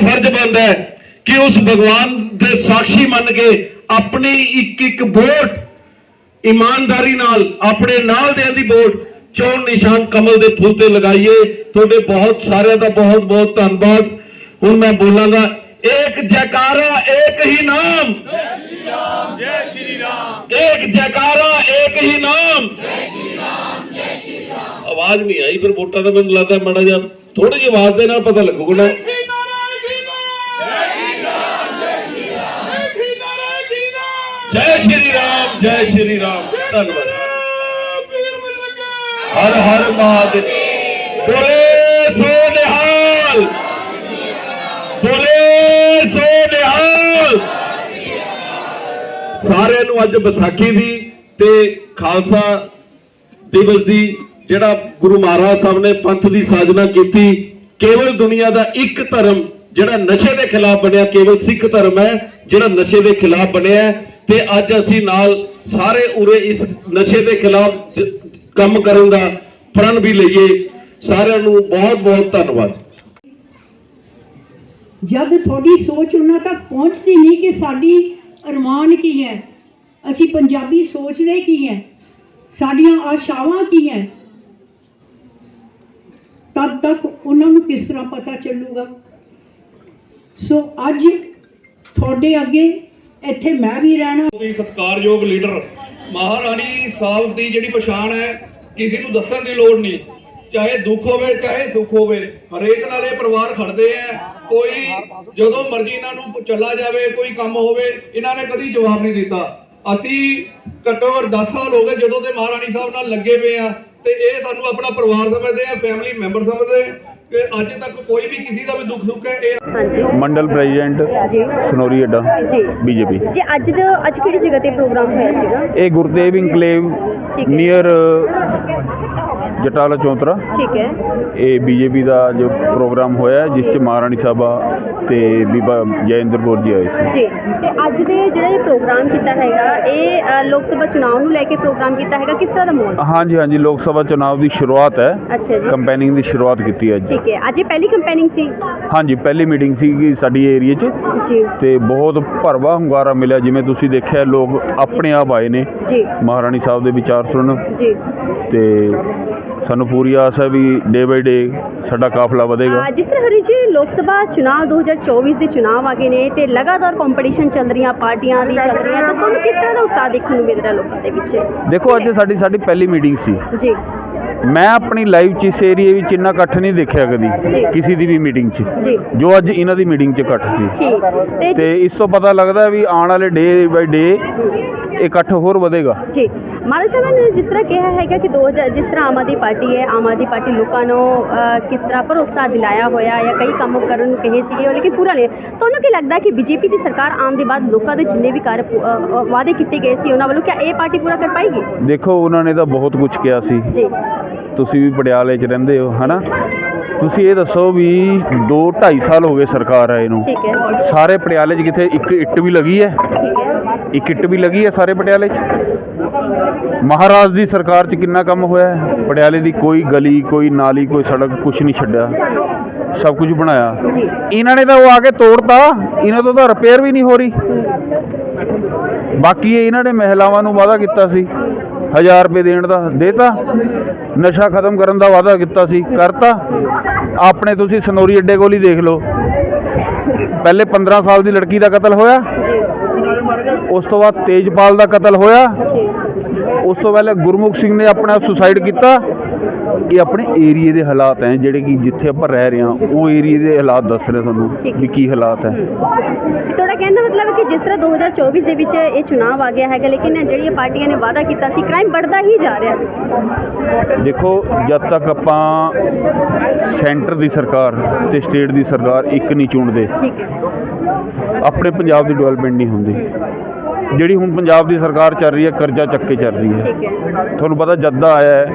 ਦਾ ਫਰਜ਼ ਬਣਦਾ ਹੈ ਕਿ ਉਸ ਭਗਵਾਨ ਦੇ ਸਾਖੀ ਮੰਨ ਕੇ ਆਪਣੀ ਇੱਕ ਇੱਕ ਵੋਟ ਇਮਾਨਦਾਰੀ ਨਾਲ ਆਪਣੇ ਨਾਲ ਦੇ ਦੀ ਵੋਟ ਚੋਣ ਨਿਸ਼ਾਨ ਕਮਲ ਦੇ ਫੁੱਲ ਤੇ ਲਗਾਈਏ। ਤੁਹਾਡੇ ਬਹੁਤ ਸਾਰਿਆਂ ਦਾ ਬਹੁਤ ਬਹੁਤ ਧੰਨਵਾਦ। ਹੁਣ ਮੈਂ ਬੋਲਾਂਗਾ ਇੱਕ ਜੈਕਾਰਾ ਇੱਕ ਹੀ ਨਾਮ। ਜੈ ਸ਼੍ਰੀ ਰਾਮ। ਜੈ ਸ਼੍ਰੀ ਰਾਮ ਇੱਕ ਜੈਕਾਰਾ ਇੱਕ ਹੀ ਨਾਮ। ਜੈ ਸ਼੍ਰੀ ਰਾਮ ਜੈ ਸ਼੍ਰੀ ਰਾਮ ਆਵਾਜ਼ ਨਹੀਂ ਆਈ ਫਿਰ ਵੋਟਾਂ ਦਾ ਮੈਨੂੰ ਲੱਗਦਾ ਮੜਾ ਜਾ ਥੋੜੀ ਜਿਹੀ ਆਵਾਜ਼ ਦੇ ਨਾਲ ਪਤਾ ਲੱਗੂਗਾ ਜੈ ਸ਼੍ਰੀ ਰਾਮ, ਜੈ ਸ਼੍ਰੀ ਰਾਮ। ਧੰਨਵਾਦ। ਹਰ ਹਰ ਮਹਾਦੇਵ ਬੋਲੇ ਸੋ ਨਿਹਾਲ। ਬੋਲੇ ਸੋ ਨਿਹਾਲ। ਸਾਰਿਆਂ ਨੂੰ ਅੱਜ ਵਿਸਾਖੀ ਦੀ ਤੇ ਖਾਲਸਾ ਦਿਵਸ ਦੀ ਜਿਹੜਾ ਗੁਰੂ ਮਹਾਰਾਜ ਸਾਹਿਬ ਨੇ ਪੰਥ ਦੀ ਸਾਜਨਾ ਕੀਤੀ, ਕੇਵਲ ਦੁਨੀਆ ਦਾ ਇੱਕ ਧਰਮ ਜਿਹੜਾ ਨਸ਼ੇ ਦੇ ਖਿਲਾਫ ਬਣਿਆ, ਕੇਵਲ ਸਿੱਖ ਧਰਮ ਹੈ, ਜਿਹੜਾ ਨਸ਼ੇ ਦੇ ਖਿਲਾਫ ਬਣਿਆ ਤੇ ਅੱਜ ਅਸੀਂ ਨਾਲ ਸਾਰੇ ਉਰੇ ਇਸ ਨਸ਼ੇ ਦੇ ਖਿਲਾਫ ਕੰਮ ਕਰਨ ਦਾ ਪ੍ਰਣ ਵੀ ਲਈਏ। ਸਾਰਿਆਂ ਨੂੰ ਬਹੁਤ ਬਹੁਤ ਧੰਨਵਾਦ। ਜਦ ਤੁਹਾਡੀ ਸੋਚ ਉਹਨਾਂ ਤੱਕ ਪਹੁੰਚਦੀ ਨਹੀਂ ਕਿ ਸਾਡੀ ਅਰਮਾਨ ਕੀ ਹੈ, ਅਸੀਂ ਪੰਜਾਬੀ ਸੋਚਦੇ ਕੀ ਹੈ, ਸਾਡੀਆਂ ਆਸ਼ਾਵਾਂ ਕੀ ਹੈ, ਤਦ ਤੱਕ ਉਹਨਾਂ ਨੂੰ ਕਿਸ ਤਰ੍ਹਾਂ ਪਤਾ ਚੱਲੂਗਾ? ਸੋ ਅੱਜ ਤੁਹਾਡੇ ਅੱਗੇ ਇੱਥੇ ਮੈਂ ਵੀ ਰਹਿਣਾ। ਵੀ ਸਤਿਕਾਰਯੋਗ ਲੀਡਰ, ਮਹਾਰਾਣੀ ਸਾਹਿਬ ਦੀ ਜਿਹੜੀ ਪਛਾਣ ਹੈ, ਕਿਸੇ ਨੂੰ ਦੱਸਣ ਦੀ ਲੋੜ ਨਹੀਂ। ਚਾਹੇ ਦੁੱਖ ਹੋਵੇ, ਚਾਹੇ ਸੁੱਖ ਹੋਵੇ, ਹਰੇਕ ਨਾਲ ਇਹ ਪਰਿਵਾਰ ਖੜਦੇ ਆ। ਕੋਈ ਜਦੋਂ ਮਰਜ਼ੀ ਇਹਨਾਂ ਨੂੰ ਚੱਲਾ ਜਾਵੇ, ਕੋਈ ਕੰਮ ਹੋਵੇ, ਇਹਨਾਂ ਨੇ ਕਦੀ ਜਵਾਬ ਨਹੀਂ ਦਿੱਤਾ। ਅਸੀਂ ਘੱਟੋ ਘੱਟ 10 ਸਾਲ ਹੋ ਗਏ ਜਦੋਂ ਦੇ ਮਹਾਰਾਣੀ ਸਾਹਿਬ ਨਾਲ ਲੱਗੇ ਪਏ ਆ। ਤੇ ਇਹ ਸਾਨੂੰ ਆਪਣਾ ਪਰਿਵਾਰ ਸਮਝਦੇ ਆ ਫੈਮਿਲੀ ਮੈਂਬਰ ਸਮਝਦੇ ਕਿ ਅੱਜ ਤੱਕ ਕੋਈ ਵੀ ਕਿਸੇ ਦਾ ਵੀ ਦੁੱਖ ਸੁੱਖ ਹੈ ਇਹ ਹਾਂਜੀ। ਮੰਡਲ ਪ੍ਰੈਜ਼ੀਡੈਂਟ ਜੀ ਸਨੋਰੀ ਅੱਡਾ ਜੀ ਬੀਜੇਪੀ। ਜੀ ਅੱਜ ਦਾ ਅੱਜ ਕਿਹੜੀ ਜਗ੍ਹਾ ਤੇ ਪ੍ਰੋਗਰਾਮ ਹੋਇਆ ਸੀਗਾ? ਇਹ ਗੁਰਦੇਵ ਇਨਕਲੇਵ ਠੀਕ ਹੈ। ਨੀਅਰ ਜਟਾਲਾ ਚੌਂਤਰਾ। ਠੀਕ ਹੈ। ਇਹ ਬੀਜੇਪੀ ਦਾ ਜੋ ਪ੍ਰੋਗਰਾਮ ਹੋਇਆ ਹੈ, ਜਿਸ 'ਚ ਮਹਾਰਾਣੀ ਸਾਹਿਬਾ ਤੇ ਬੀਬਾ ਜੈਇੰਦਰ ਕੌਰ ਜੀ ਆਏ ਸੀ। ਜੀ ਤੇ ਅੱਜ ਦੇ ਜਿਹੜਾ ਇਹ ਪ੍ਰੋਗਰਾਮ ਕੀਤਾ ਹੈਗਾ ਇਹ ਅ, ਲੋਕ ਸਭਾ ਚੁਣਾਵ ਨੂੰ ਲੈ ਕੇ ਪ੍ਰੋਗਰਾਮ ਕੀਤਾ ਹੈਗਾ ਕਿਸ ਤਰ੍ਹਾਂ ਦਾ ਮਾਹੌਲ? ਹਾਂਜੀ ਹਾਂਜੀ ਲੋਕ ਸਭਾ ਚੁਣਾਵ ਦੀ ਸ਼ੁਰੂਆਤ ਹੈ। ਅੱਛਾ ਜੀ। ਕੰਪੇਨਿੰਗ ਦੀ ਸ਼ੁਰੂਆਤ ਕੀਤੀ ਹੈ ਅੱਜ। ਠੀਕ ਹੈ। ਅੱਜ ਇਹ ਪਹਿਲੀ ਕੰਪੇਨਿੰਗ ਸੀ? ਹਾਂਜੀ ਪਹਿਲੀ ਮੀਟਿੰਗ ਸੀ ਸਾਡੀ ਏਰੀਆ 'ਚ। ਜੀ। ਤੇ ਬਹੁਤ ਭਰਵਾ ਹੁੰਗਾਰਾ ਮਿਲਿਆ ਜਿਵੇਂ ਤੁਸੀਂ ਦੇਖਿਆ ਲੋਕ ਆਪਣੇ ਆਪ ਆਏ ਨੇ। ਜੀ। ਮਹਾਰਾਣੀ ਸਾਹਿਬ ਦੇ ਵਿਚਾਰ ਸੁਣਨ। ਜੀ। ਤੇ ਸਾਨੂੰ ਪੂਰੀ ਆਸ ਹੈ ਵੀ ਡੇ ਬਾਈ ਡੇ ਸਾਡਾ ਕਾਫਲਾ ਵਧੇਗਾ। ਅ, ਜਿਸ ਤਰ੍ਹਾਂ ਹਰੀ ਜੀ ਲੋਕ ਸਭਾ ਚੁਣਾਵ 2024 ਦੇ ਚੁਣਾਵ ਆ ਗਏ ਨੇ ਤੇ ਲਗਾਤਾਰ ਕੰਪੀਟੀਸ਼ਨ ਚੱਲ ਰਹੀਆਂ ਪਾਰਟੀਆਂ ਦੀ ਚੱਲ ਰਹੀਆਂ ਤਾਂ ਤੁਹਾਨੂੰ ਕਿਸ ਤਰ੍ਹਾਂ ਦਾ ਉਤਸ਼ਾਹ ਦੇਖਣ ਨੂੰ ਮਿਲ ਰਿਹਾ ਲੋਕਾਂ ਦੇ ਵਿੱਚ? ਦੇਖੋ ਅੱਜ ਸਾਡੀ ਸਾਡੀ ਪਹਿਲੀ ਮੀਟਿੰਗ ਸੀ। ਜੀ। ਮੈਂ ਆਪਣੀ ਲਾਈਫ 'ਚ ਇਸ ਏਰੀਏ ਵਿੱਚ ਇੰਨਾ ਇਕੱਠ ਨਹੀਂ ਦੇਖਿਆ ਕਦੀ ਜੀ। ਕਿਸੇ ਦੀ ਵੀ ਮੀਟਿੰਗ 'ਚ ਜੀ। ਜੋ ਅੱਜ ਇਹਨਾਂ ਦੀ ਮੀਟਿੰਗ 'ਚ ਇਕੱਠ ਸੀ। ਠੀਕ। ਤੇ ਤੇ ਇਸ ਤੋਂ ਪਤਾ ਲੱਗਦਾ ਵੀ ਆਉਣ ਵਾਲੇ ਡੇ ਬਾਈ ਡੇ ਇਕੱਠ ਹੋਰ ਵਧੇਗਾ। ਜੀ। ਮਾਨ ਸਾਹਿਬ ਨੇ ਜਿਸ ਤਰ੍ਹਾਂ ਕਿਹਾ ਹੈਗਾ ਕਿ 2000 ਜਿਸ ਤਰ੍ਹਾਂ ਆਮ ਆਦਮੀ ਪਾਰਟੀ ਹੈ ਆਮ ਆਦਮੀ ਪਾਰਟੀ ਲੋਕਾਂ ਨੂੰ ਅ, ਕਿਸ ਤਰ੍ਹਾਂ ਭਰੋਸਾ ਦਿਲਾਇਆ ਹੋਇਆ ਜਾਂ ਕਈ ਕੰਮ ਕਰਨ ਨੂੰ ਕਹੇ ਸੀਗੇ ਉਹ ਲੇਕਿਨ ਪੂਰਾ ਨਹੀਂ। ਤੁਹਾਨੂੰ ਕੀ ਲੱਗਦਾ ਕਿ ਬੀਜੇਪੀ ਦੀ ਸਰਕਾਰ ਆਉਣ ਦੇ ਬਾਅਦ ਲੋਕਾਂ ਦੇ ਜਿੰਨੇ ਵੀ ਅ, ਵਾਅਦੇ ਕੀਤੇ ਗਏ ਸੀ ਉਹਨਾਂ ਵੱਲੋਂ ਕਿਆ ਇਹ ਪਾਰਟੀ ਪੂਰਾ ਕਰ ਪਾਏਗੀ? ਦੇਖੋ ਉਹਨਾਂ ਨੇ ਤਾਂ ਬਹੁਤ ਕੁਝ ਕਿਹਾ ਸੀ। ਜੀ। ਤੁਸੀਂ ਵੀ ਪਟਿਆਲੇ 'ਚ ਰਹਿੰਦੇ ਹੋ ਹਨਾ? ਤੁਸੀਂ ਇਹ ਦੱਸੋ ਵੀ 2 2.5 ਸਾਲ ਹੋ ਗਏ ਸਰਕਾਰ ਆਏ ਨੂੰ। ਠੀਕ ਹੈ। ਸਾਰੇ ਪਟਿਆਲੇ 'ਚ ਕਿਤੇ ਇੱਕ ਇੱਟ ਵੀ ਲੱਗੀ ਹੈ? ਠੀਕ ਹੈ। ਇੱਕ ਇੱਟ ਵੀ ਲੱਗੀ ਹੈ ਸਾਰੇ ਪਟਿਆਲੇ 'ਚ? ਮਹਾਰਾਜ ਦੀ ਸਰਕਾਰ 'ਚ ਕਿੰਨਾ ਕੰਮ ਹੋਇਆ ਹੈ? ਪਟਿਆਲੇ ਦੀ ਕੋਈ ਗਲੀ ਕੋਈ ਨਾਲੀ ਕੋਈ ਸੜਕ ਕੁਝ ਨਹੀਂ ਛੱਡਿਆ। ਸਭ ਕੁਝ ਬਣਾਇਆ। ਇਹਨਾਂ ਨੇ ਤਾਂ ਉਹ ਆ ਕੇ ਤੋੜਤਾ। ਇਹਨਾਂ ਤੋਂ ਤਾਂ ਰਿਪੇਅਰ ਵੀ ਨਹੀਂ ਹੋ ਰਹੀ। ਬਾਕੀ ਇਹ ਇਹਨਾਂ ਨੇ ਮਹਿਲਾਵਾਂ ਨੂੰ ਵਾਅਦਾ ਕੀਤਾ ਸੀ। 1000 ਰੁਪਏ ਦੇਣ ਦਾ ਦੇਤਾ। ਨਸ਼ਾ ਖਤਮ ਕਰਨ ਦਾ ਵਾਅਦਾ ਕੀਤਾ ਸੀ, ਕਰਤਾ। ਆਪਣੇ ਤੁਸੀਂ ਸਨੋਰੀ ਅੱਡੇ ਕੋਲ ਹੀ ਦੇਖ ਲਓ। ਪਹਿਲੇ 15 ਸਾਲ ਦੀ ਲੜਕੀ ਦਾ ਕਤਲ ਹੋਇਆ। ਉਸ ਤੋਂ ਬਾਅਦ ਤੇਜਪਾਲ ਦਾ ਕਤਲ ਹੋਇਆ। ਉਸ ਤੋਂ ਪਹਿਲੇ ਗੁਰਮੁਖ ਸਿੰਘ ਨੇ ਆਪਣਾ ਸੁਸਾਈਡ ਕੀਤਾ। ਇਹ ਆਪਣੇ ਏਰੀਏ ਦੇ ਹਾਲਾਤ ਹੈ ਜਿਹੜੇ ਕਿ ਜਿੱਥੇ ਆਪਾਂ ਰਹਿ ਰਹੇ ਹਾਂ ਉਹ ਏਰੀਏ ਦੇ ਹਾਲਾਤ ਦੱਸ ਰਹੇ ਤੁਹਾਨੂੰ ਵੀ ਕੀ ਹਾਲਾਤ ਹੈ। ਤੁਹਾਡਾ ਕਹਿਣ ਦਾ ਮਤਲਬ ਹੈ ਕਿ ਜਿਸ ਤਰ੍ਹਾਂ 2024 ਦੇ ਵਿੱਚ ਇਹ ਚੁਣਾਵ ਆ ਗਿਆ ਹੈਗਾ ਲੇਕਿਨ ਜਿਹੜੀਆਂ ਪਾਰਟੀਆਂ ਨੇ ਵਾਅਦਾ ਕੀਤਾ ਸੀ ਕ੍ਰਾਈਮ ਵੱਧਦਾ ਹੀ ਜਾ ਰਿਹਾ। ਦੇਖੋ ਜਦ ਤੱਕ ਆਪਾਂ ਸੈਂਟਰ ਦੀ ਸਰਕਾਰ ਤੇ ਸਟੇਟ ਦੀ ਸਰਕਾਰ ਇੱਕ ਨਹੀਂ ਚੁਣਦੇ ਠੀਕ ਹੈ। ਆਪਣੇ ਪੰਜਾਬ ਦੀ ਡਿਵੈਲਪਮੈਂਟ ਨਹੀਂ ਹੁੰਦੀ। ਜਿਹੜੀ ਹੁਣ ਪੰਜਾਬ ਦੀ ਸਰਕਾਰ ਚੱਲ ਰਹੀ ਹੈ ਕਰਜ਼ਾ ਚੱਕ ਕੇ ਚੱਲ ਰਹੀ ਹੈ। ਠੀਕ ਹੈ ਤੁਹਾਨੂੰ ਪਤਾ ਜਦ ਆਇਆ ਹੈ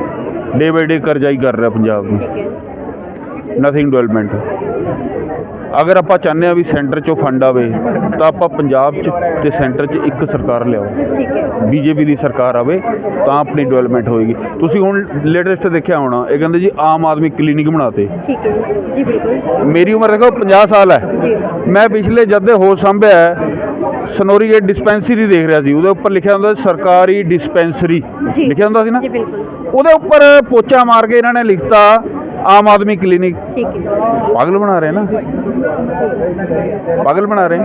ਡੇ ਬਾਈ ਡੇ ਕਰਜ਼ਾ ਹੀ ਕਰ ਰਿਹਾ ਪੰਜਾਬ ਨੂੰ। ਠੀਕ ਹੈ। ਨਥਿੰਗ ਡਿਵੈਲਪਮੈਂਟ ਅਗਰ ਆਪਾਂ ਚਾਹੁੰਦੇ ਆ ਵੀ ਸੈਂਟਰ 'ਚੋਂ ਫੰਡ ਆਵੇ ਤਾਂ ਆਪਾਂ ਪੰਜਾਬ 'ਚ ਤੇ ਸੈਂਟਰ 'ਚ ਇੱਕ ਸਰਕਾਰ ਲਿਆਓ। ਠੀਕ ਹੈ। ਬੀਜੇਪੀ ਦੀ ਸਰਕਾਰ ਆਵੇ ਤਾਂ ਆਪਣੀ ਡਿਵੈਲਪਮੈਂਟ ਹੋਏਗੀ। ਤੁਸੀਂ ਹੁਣ ਲੇਟੈਸਟ ਦੇਖਿਆ ਹੋਣਾ ਇਹ ਕਹਿੰਦੇ ਜੀ ਆਮ ਆਦਮੀ ਕਲੀਨਿਕ ਬਣਾਤੇ। ਠੀਕ ਹੈ ਜੀ। ਬਿਲਕੁਲ। ਮੇਰੀ ਉਮਰ ਦੇਖੋ 50 ਸਾਲ ਹੈ। ਜੀ। ਮੈਂ ਪਿਛਲੇ ਜਦ ਦੇ ਹੋਸ਼ ਸੰਭਿਆ ਸਨੋਰੀ ਗੇਟ ਡਿਸਪੈਂਸਰੀ ਦੇਖ ਰਿਹਾ ਸੀ। ਉਹਦੇ ਉੱਪਰ ਲਿਖਿਆ ਹੁੰਦਾ ਸੀ ਸਰਕਾਰੀ ਡਿਸਪੈਂਸਰੀ। ਜੀ। ਲਿਖਿਆ ਹੁੰਦਾ ਸੀ ਨਾ? ਜੀ ਬਿਲਕੁਲ। ਉਹਦੇ ਉੱਪਰ ਪੋਚਾ ਮਾਰ ਕੇ ਇਹਨਾਂ ਨੇ ਲਿਖਤਾ ਆਮ ਆਦਮੀ ਕਲੀਨਿਕ। ਠੀਕ ਹੈ। ਪਾਗਲ ਬਣਾ ਰਹੇ ਨਾ? ਪਾਗਲ ਬਣਾ ਰਹੇ।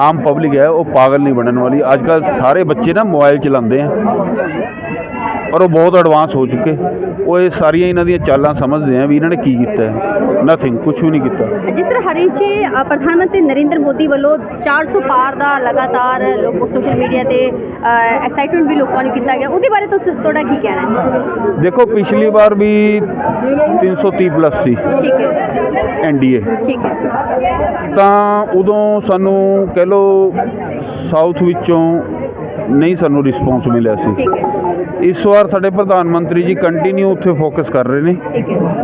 ਆਮ ਪਬਲਿਕ ਹੈ ਉਹ ਪਾਗਲ ਨਹੀਂ ਬਣਨ ਵਾਲੀ। ਅੱਜ ਕੱਲ ਸਾਰੇ ਬੱਚੇ ਨਾ ਮੋਬਾਈਲ ਚਲਾਉਂਦੇ ਆ। ਔਰ ਉਹ ਬਹੁਤ ਐਡਵਾਂਸ ਹੋ ਚੁੱਕੇ। ਉਹ ਇਹ ਸਾਰੀਆਂ ਇਹਨਾਂ ਦੀਆਂ ਚਾਲਾਂ ਸਮਝਦੇ ਆ ਵੀ ਇਹਨਾਂ ਨੇ ਕੀ ਕੀਤਾ ਹੈ। ਨਥਿੰਗ ਕੁਝ ਵੀ ਨਹੀਂ ਕੀਤਾ। ਜਿਸ ਤਰ੍ਹਾਂ ਹਰੀਸ਼ ਜੀ ਪ੍ਰਧਾਨ ਮੰਤਰੀ ਨਰਿੰਦਰ ਮੋਦੀ ਵੱਲੋਂ 400 ਪਾਰ ਦਾ ਲਗਾਤਾਰ ਲੋਕ ਸੋਸ਼ਲ ਮੀਡੀਆ ਤੇ ਐਕਸਾਈਟਮੈਂਟ ਵੀ ਲੋਕਾਂ ਨੂੰ ਕੀਤਾ ਗਿਆ। ਉਹਦੇ ਬਾਰੇ ਤੁਸੀਂ ਤੁਹਾਡਾ ਕੀ ਕਹਿਣਾ ਹੈ? ਦੇਖੋ ਪਿਛਲੀ ਵਾਰ ਵੀ 330 ਪਲੱਸ ਸੀ। ਠੀਕ ਹੈ। ਐਨਡੀਏ ਠੀਕ ਹੈ। ਤਾਂ ਉਦੋਂ ਸਾਨੂੰ ਕਹਿ ਲਓ ਸਾਊਥ ਵਿੱਚੋਂ ਨਹੀਂ ਸਾਨੂੰ ਰਿਸਪੌਂਸ ਮਿਲਿਆ ਸੀ। ਠੀਕ ਹੈ। ਇਸ ਵਾਰ ਸਾਡੇ ਪ੍ਰਧਾਨ ਮੰਤਰੀ ਜੀ ਕੰਟੀਨਿਊ ਉੱਥੇ ਫੋਕਸ ਕਰ ਰਹੇ ਨੇ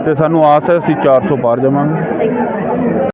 ਤੇ ਸਾਨੂੰ ਆਸ ਹੈ ਅਸੀਂ 400 ਪਾਰ ਜਾਵਾਂਗੇ।